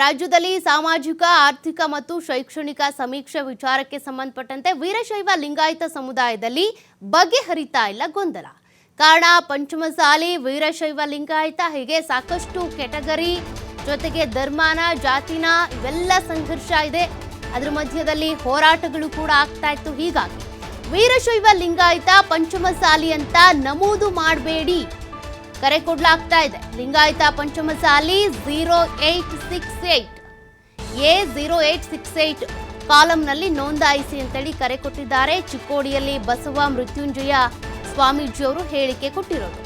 ರಾಜ್ಯದಲ್ಲಿ ಸಾಮಾಜಿಕ, ಆರ್ಥಿಕ ಮತ್ತು ಶೈಕ್ಷಣಿಕ ಸಮೀಕ್ಷೆ ವಿಚಾರಕ್ಕೆ ಸಂಬಂಧಪಟ್ಟಂತೆ ವೀರಶೈವ ಲಿಂಗಾಯತ ಸಮುದಾಯದಲ್ಲಿ ಬಗೆಹರಿತಾ ಇಲ್ಲ ಗೊಂದಲ. ಕಾರಣ ಪಂಚಮಸಾಲಿ ವೀರಶೈವ ಲಿಂಗಾಯತ ಹೀಗೆ ಸಾಕಷ್ಟು ಕೆಟಗರಿ, ಜೊತೆಗೆ ಧರ್ಮಾನ, ಜಾತಿನ ಇವೆಲ್ಲ ಸಂಘರ್ಷ ಇದೆ. ಅದರ ಮಧ್ಯದಲ್ಲಿ ಹೋರಾಟಗಳು ಕೂಡ ಆಗ್ತಾ ಇತ್ತು ಹೀಗಾಗಿ. ವೀರಶೈವ ಲಿಂಗಾಯತ ಪಂಚಮಸಾಲಿ ಅಂತ ನಮೂದು ಮಾಡಬೇಡಿ. ಕರೆ ಕೊಡ್ಲಾಗ್ತಾ ಇದೆ. Lingayat Panchamasali zero eight six eight A zero eight six eight ಕಾಲಂನಲ್ಲಿ ನೋಂದಾಯಿಸಿ ಅಂತೇಳಿ ಕರೆ ಕೊಟ್ಟಿದ್ದಾರೆ. ಚಿಕ್ಕೋಡಿಯಲ್ಲಿ ಬಸವ ಮೃತ್ಯುಂಜಯ ಸ್ವಾಮೀಜಿಯವರು ಹೇಳಿಕೆ ಕೊಟ್ಟಿರೋದು.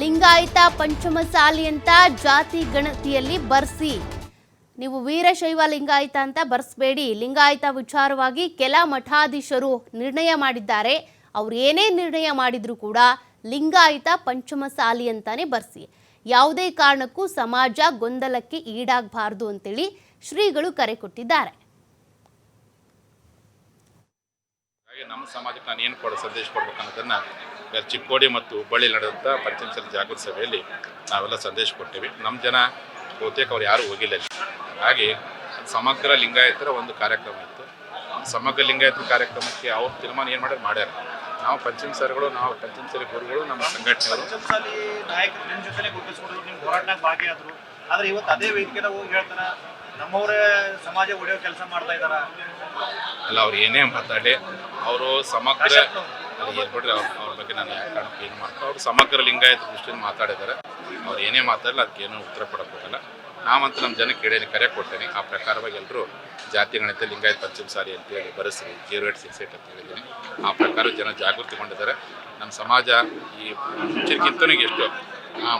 ಲಿಂಗಾಯತ ಪಂಚಮಸಾಲಿ ಅಂತ ಜಾತಿ ಗಣತಿಯಲ್ಲಿ ಬರ್ಸಿ. ನೀವು ವೀರಶೈವ ಲಿಂಗಾಯತ ಅಂತ ಬರ್ಸ್ಬೇಡಿ. ಲಿಂಗಾಯತ ವಿಚಾರವಾಗಿ ಕೆಲ ಮಠಾಧೀಶರು ನಿರ್ಣಯ ಮಾಡಿದ್ದಾರೆ. ಅವ್ರು ಏನೇ ನಿರ್ಣಯ ಮಾಡಿದ್ರು ಕೂಡ ಲಿಂಗಾಯತ ಪಂಚಮಸಾಲಿ ಅಂತಾನೆ ಬರ್ಸಿ. ಯಾವುದೇ ಕಾರಣಕ್ಕೂ ಸಮಾಜ ಗೊಂದಲಕ್ಕೆ ಈಡಾಗಬಾರ್ದು ಅಂತೇಳಿ ಶ್ರೀಗಳು ಕರೆ ಕೊಟ್ಟಿದ್ದಾರೆ. ನಮ್ಮ ಸಮಾಜಕ್ಕೆ ನಾನು ಏನು ಕೊಡೋ, ಸಂದೇಶ ಕೊಡ್ಬೇಕು ಅನ್ನೋದನ್ನ ಇವತ್ತು ಚಿಕ್ಕೋಡಿ ಮತ್ತು ಹುಬ್ಬಳ್ಳಿ ನಡೆದಂಥ ಪಂಚಮಸಲ ಜಾಗೃತಿ ಸಭೆಯಲ್ಲಿ ನಾವೆಲ್ಲ ಸಂದೇಶ ಕೊಟ್ಟಿವಿ ನಮ್ಮ ಜನ ಬಹುತೇಕ ಅವ್ರು ಯಾರೂ ಹೋಗಿಲ್ಲ. ಹಾಗೆ ಸಮಗ್ರ ಲಿಂಗಾಯತರ ಒಂದು ಕಾರ್ಯಕ್ರಮ ಇತ್ತು. ಸಮಗ್ರ ಲಿಂಗಾಯತರ ಕಾರ್ಯಕ್ರಮಕ್ಕೆ ಅವ್ರ ತೀರ್ಮಾನ ಏನು ಮಾಡ್ಯಾರ? ಮಾಡ್ಯಾರ. ನಾವು ಪಂಚಮ ಸರ್ಗಳು ನಾವು ಪಂಚಮ ಸರಿ ಗುರುಗಳು ನಮ್ಮ ಸಂಘಟನೆಗಳು ನಾಯಕರು ನಿಮ್ಮ ಜೊತೆ ಗುರುತಿಸ್ಕೊಂಡು ನಿಮ್ಮ ಹೋರಾಟನಾಗ ಭಾಗಿಯಾದ್ರು. ಆದ್ರೆ ಇವತ್ತು ಅದೇ ವೇದಿಕೆನ ಹೋಗಿ ಹೇಳ್ತಾರ ನಮ್ಮವರೇ ಸಮಾಜ ಒಡೆಯೋ ಕೆಲಸ ಮಾಡ್ತಾ ಇದಾರ. ಅಲ್ಲ ಅವ್ರು ಏನೇ ಮಾತಾಡಿ ಅವರು ಸಮಗ್ರ ಹೇಳ್ಬಿಟ್ರೆ ಅವ್ರ ಬಗ್ಗೆ ನಾನು ಏನು ಮಾಡ್ತಾರೆ ಅವ್ರು ಸಮಗ್ರ ಲಿಂಗಾಯತ ದೃಷ್ಟಿಯಿಂದ ಮಾತಾಡಿದ್ದಾರೆ. ಅವ್ರು ಏನೇ ಮಾತಾಡಲ್ಲ ಅದಕ್ಕೇನು ಉತ್ತರ ಕೊಡೋಕ್ಕಾಗಲ್ಲ ನಾವಂತೂ ನಮ್ಮ ಜನಕ್ಕೆ ಹೇಳಿ ಕರೆ ಕೊಡ್ತೇನೆ ಆ ಪ್ರಕಾರವಾಗಿ ಎಲ್ಲರೂ ಜಾತಿ, ಗಣಿತ, ಲಿಂಗಾಯತ ಪಂಚಮಸಾಲಿ ಅಂತೇಳಿ ಬರೆಸ್ರಿ ಜೀರೋ ಏಟ್ ಸಿಕ್ಸ್ ಏಟ್ ಅಂತ ಹೇಳಿದ್ದೀನಿ ಆ ಪ್ರಕಾರ ಜನ ಜಾಗೃತಿಗೊಂಡಿದ್ದಾರೆ. ನಮ್ಮ ಸಮಾಜ ಈ ಮುಂಚೆಗಿಂತನೂ ಎಷ್ಟು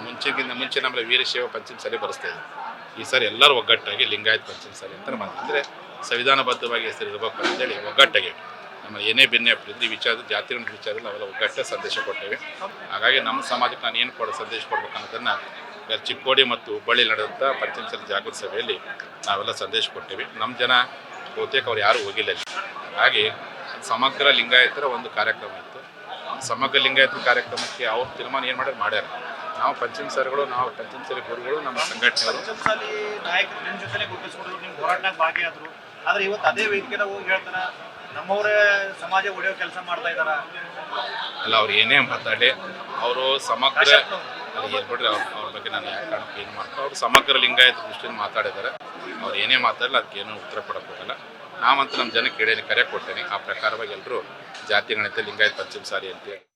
ಮುಂಚೆಗಿಂತ ಮುಂಚೆ ನಮ್ಮಲ್ಲಿ ವೀರಶೈವ ಪಂಚಮಸಾಲಿ ಬರೆಸ್ತಾ ಇದ್ದೀವಿ ಈ ಸಾರಿ ಎಲ್ಲರೂ ಒಗ್ಗಟ್ಟಾಗಿ ಲಿಂಗಾಯತ ಪಂಚಮಸಾಲಿ ಅಂತ ಅಂದರೆ ಸಂವಿಧಾನಬದ್ಧವಾಗಿ ಹೆಸರು ಇರಬೇಕು ಅಂತೇಳಿ ಒಗ್ಗಟ್ಟಾಗಿ ನಮ್ಮ ಏನೇ ಬೆನ್ನೆ ಈ ವಿಚಾರದ ಜಾತಿ ವಿಚಾರ ನಾವೆಲ್ಲ ಒಗ್ಗಟ್ಟ ಸಂದೇಶ ಕೊಟ್ಟೇವೆ. ಹಾಗಾಗಿ ನಮ್ಮ ಸಮಾಜಕ್ಕೆ ನಾನು ಏನು ಕೊಡೋ, ಸಂದೇಶ ಕೊಡ್ಬೇಕು ಅನ್ನೋದನ್ನು ಇವತ್ತು ಚಿಕ್ಕೋಡಿ ಮತ್ತು ಹುಬ್ಬಳ್ಳಿ ನಡೆದಂಥ ಪಂಚಮಸಲ ಜಾಗೃತಿ ಸಭೆಯಲ್ಲಿ ನಾವೆಲ್ಲ ಸಂದೇಶ ಕೊಟ್ಟೇವೆ. ನಮ್ಮ ಜನ ಬಹುತೇಕ ಅವ್ರು ಯಾರೂ ಹೋಗಿಲ್ಲ. ಹಾಗೆ ಸಮಗ್ರ ಲಿಂಗಾಯತರ ಒಂದು ಕಾರ್ಯಕ್ರಮ ಇತ್ತು. ಸಮಗ್ರ ಲಿಂಗಾಯತ ಕಾರ್ಯಕ್ರಮಕ್ಕೆ ಅವ್ರ ತೀರ್ಮಾನ ಏನು ಮಾಡ್ಯಾರ? ಮಾಡ್ಯಾರ. ನಾವು ಪಂಚಮ ಸರ್ಗಳು, ನಾವು ಪಂಚಮ ಸರಿ ಗುರುಗಳು, ನಮ್ಮ ಸಂಘಟನೆಗಳು. ನಮ್ಮವರೇ ಸಮಾಜ ಒಡೆಯೋ ಕೆಲಸ ಮಾಡ್ತಾ ಇದಾರ? ಅಲ್ಲ ಅವ್ರು ಏನೇ ಮಾತಾಡಿ ಅವರು ಸಮಗ್ರ ಹೇಳ್ಬಿಡ್ರಿ ಅವ್ರ. ಅವ್ರ ಬಗ್ಗೆ ನಾನು ಕಾರಣಕ್ಕೆ ಏನು ಮಾಡ್ತಾರೆ ಅವ್ರು ಸಮಗ್ರ ಲಿಂಗಾಯತ ದೃಷ್ಟಿಯಿಂದ ಮಾತಾಡಿದ್ದಾರೆ ಅವ್ರು ಏನೇ ಮಾತಾಡಲ್ಲ ಏನೂ ಉತ್ತರ ಕೊಡೋಕ್ಕೋಗಲ್ಲ. ಹೋಗಲ್ಲ ನಾವಂತೂ ನಮ್ಮ ಜನಕ್ಕೆ ಹೇಳಿ ಕರೆ ಕೊಡ್ತೇನೆ. ಆ ಪ್ರಕಾರವಾಗಿ ಎಲ್ಲರೂ ಜಾತಿ ಗಣಿತ ಲಿಂಗಾಯತ ಪಂಚಮಸಾಲಿ ಅಂತೇಳಿ